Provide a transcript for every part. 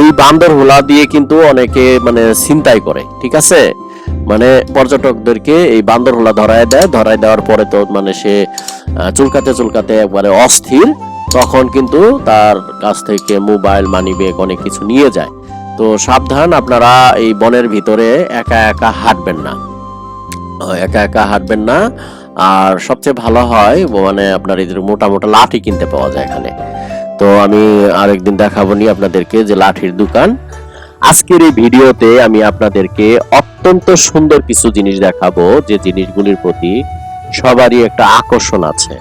এই বান্দর হোলা দিয়ে কিন্তু অনেকে মানে চিন্তাই করে, ঠিক আছে? মানে পর্যটকদেরকে এই বান্দর হোলা ধরায় দেয়, ধরায় দেওয়ার পরে তো মানে সে চুলকাতে চুলকাতে একবারে অস্থির, তখন কিন্তু তার কাছ থেকে মোবাইল মানি ব্যাগ অনেক কিছু নিয়ে যায়। তো সাবধান, আপনারা এই বনের ভিতরে একা একা হাঁটবেন না। একা একা হাঁটবেন না। আর সবচেয়ে ভালো হয় মানে আপনার এই মোটা মোটা লাঠি কিনতে পাওয়া যায় এখানে। তো আমি আরেকদিন দেখাবো নি আপনাদেরকে যে লাঠির দোকান। আজকের এই ভিডিওতে আমি আপনাদেরকে অত্যন্ত সুন্দর কিছু জিনিস দেখাবো, যে জিনিসগুলির প্রতি সবারই একটা আকর্ষণ আছে।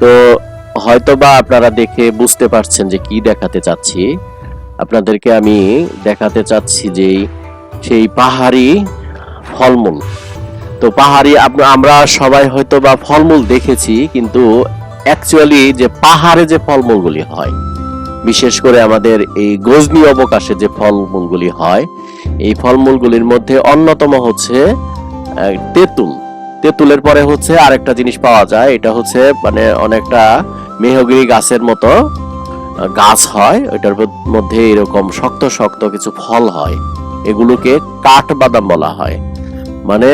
তো হয়তোবা আপনারা দেখে বুঝতে পারছেন যে কি দেখাতে চাচ্ছি। আপনাদেরকে আমি দেখাতে চাচ্ছি যে সেই পাহাড়ি ফলমূল। তো পাহাড়ি আমরা সবাই হয়তো বা ফলমূল দেখেছি, কিন্তু অ্যাকচুয়ালি যে পাহাড়ে যে ফলমূলগুলি হয়, বিশেষ করে আমাদের এই গজনি অবকাশে যে ফলমূলগুলি হয়, এই ফলমূলগুলির মধ্যে অন্যতম হচ্ছে তেঁতুল। তেঁতুলের পরে হচ্ছে আরেকটা জিনিস পাওয়া যায়, এটা হচ্ছে মানে অনেকটা মেহগিরি গাছের মতো গাছ হয়, ওইটার মধ্যে এরকম শক্ত শক্ত কিছু ফল হয়, এগুলোকে কাঠ বাদাম বলা হয়। মানে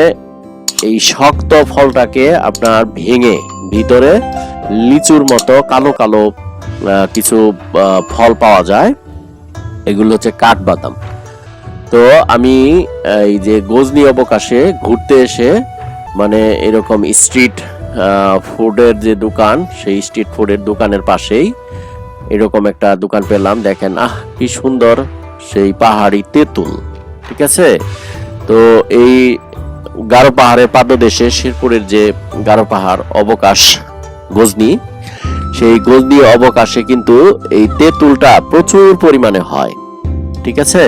এই শক্ত ফলটাকে আপনার ভেঙে ভিতরে লিচুর মতো কালো কালো কিছু ফল পাওয়া যায়। এগুলো হচ্ছে কাঠবাদাম। তো আমি এই যে গজনি অবকাশে ঘুরতে এসে মানে এরকম স্ট্রিট ফুডের যে দোকান, সেই স্ট্রিট ফুডের দোকানের পাশেই এরকম একটা দোকান পেলাম। দেখেন, আহ, কি সুন্দর সেই পাহাড়ি তেঁতুল, ঠিক আছে? তো এই গারো পাহাড়ের পাদদেশে শেরপুরের যে গারো পাহাড় অবকাশ গজনি, সেই গজনি অবকাশে কিন্তু এই তেঁতুলটা প্রচুর পরিমাণে হয়, ঠিক আছে?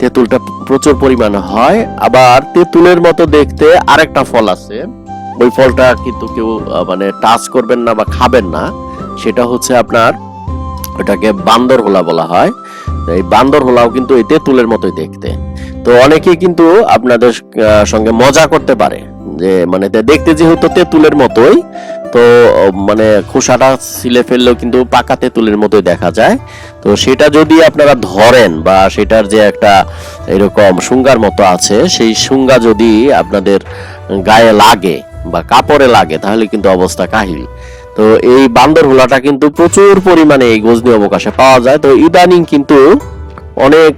তেঁতুলটা প্রচুর পরিমাণে হয়, আবার তেঁতুলের মতো দেখতে আরেকটা ফল আছে, ওই ফলটা কিন্তু কেউ মানে টাচ করবেন না বা খাবেন না, সেটা হচ্ছে আপনার ওটাকে বান্দর হোলা বলা হয়, এই বান্দর হোলাও কিন্তু এই তেঁতুলের মতোই দেখতে, তো অনেকেই কিন্তু আপনাদের সঙ্গে মজা করতে পারে। যে মানে দেখতে যেহেতু তেঁতুলের মতোই, তো মানে খোসাটা ছিলে ফেললেও কিন্তু পাকা তেঁতুলের মতোই দেখা যায়। তো সেটা যদি আপনারা ধরেন বা সেটার যে একটা এরকম শুঙ্গার মতো আছে, সেই শুঙ্গা যদি আপনাদের গায়ে লাগে বা কাপড়ে লাগে, তাহলে কিন্তু অবস্থা কাহিল। তো এই বান্দর হোলাটা কিন্তু প্রচুর পরিমাণে এই গজনি অবকাশে পাওয়া যায়। তো ইদানিং কিন্তু অনেক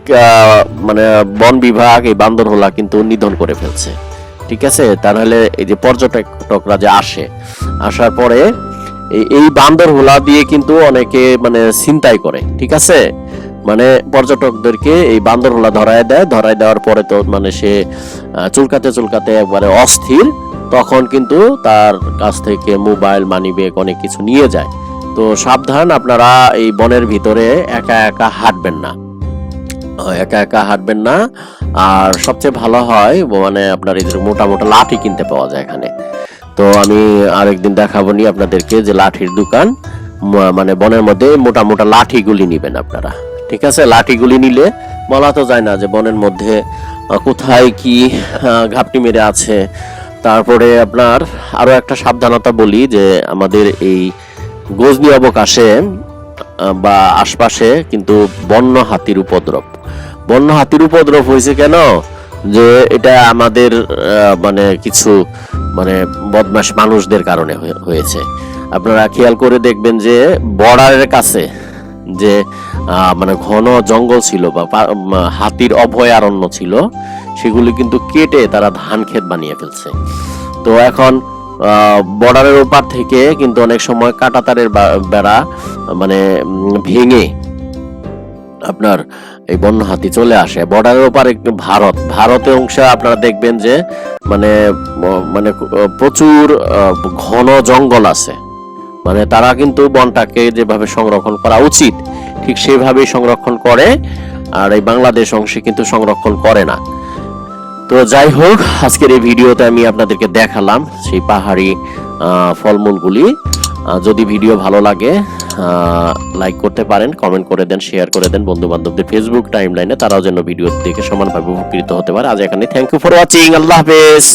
মানে বন বিভাগ এই বান্দর হোলা কিন্তু নিধন করে ফেলছে। ঠিক আছে? তাহলে এই যে পর্যটকরা যে আসে, আসার পরে এই এই বান্দর হোলা দিয়ে কিন্তু অনেকে মানে চিন্তাই করে, ঠিক আছে? মানে পর্যটকদেরকে এই বান্দর হোলা ধরায় দেয়, ধরায় দেওয়ার পরে তো মানে সে চুলকাতে চুলকাতে একবারে অস্থির, তখন কিন্তু তার কাছ থেকে মোবাইল মানি ব্যাগ অনেক কিছু নিয়ে যায়। তো সাবধান, আপনারা এই বনের ভিতরে একা একা হাঁটবেন না। একা একা হাঁটবেন না। আর সবচেয়ে ভালো হয় মানে আপনার এই মোটা মোটা লাঠি কিনতে পাওয়া যায় এখানে। তো আমি আরেকদিন দেখাবো নি আপনাদেরকে যে লাঠির দোকান মানে বনের মধ্যে মোটা মোটা লাঠিগুলি নিবেন আপনারা। ঠিক আছে? লাঠিগুলি নিলে বলা তো যায় না যে বনের মধ্যে কোথায় কি ঘাপটি মেরে আছে। তারপরে আপনার আরও একটা সাবধানতা বলি যে আমাদের এই গজনি অবকাশে বা আশপাশে কিন্তু বন্য হাতির উপদ্রব। বন্য হাতির উপদ্রব হয়েছে কেন? যে এটা আমাদের মানে কিছু মানে বদমাশ মানুষদের কারণে হয়ে- হয়েছে। আপনারা খেয়াল করে দেখবেন যে বর্ডারের কাছে যে মানে ঘন জঙ্গল ছিল বা হাতির অভয়ারণ্য ছিল, সেগুলি কিন্তু কেটে তারা ধান ক্ষেত বানিয়ে ফেলছে। তো এখন বর্ডারের ওপার থেকে কিন্তু অনেক সময় কাটাতারের বেড়া মানে ভেঙে আপনার এই বন্য হাতি চলে আসে। বর্ডারের ওপারে ভারত। ভারতের অংশে আপনারা দেখবেন যে মানে মানে প্রচুর ঘন জঙ্গল আছে। মানে তারা কিন্তু বনটাকে যেভাবে সংরক্ষণ করা উচিত, ঠিক সেভাবেই সংরক্ষণ করে, আর এই বাংলাদেশ অংশে কিন্তু সংরক্ষণ করে না। তো যাই হোক, আজকের এই ভিডিওতে আমি আপনাদেরকে দেখালাম সেই পাহাড়ি ফলমূলগুলি। যদি ভিডিও ভালো লাগে লাইক করতে পারেন কমেন্ট করে দেন শেয়ার করে দেন বন্ধু বান্ধবদের ফেসবুক টাইম লাইনে তারাও যেন ভিডিও দেখে সমানভাবে উপকৃত হতে পারে। আজ এখানে থ্যাংক ইউ ফর ওয়াচিং আল্লাহ হাফেজ।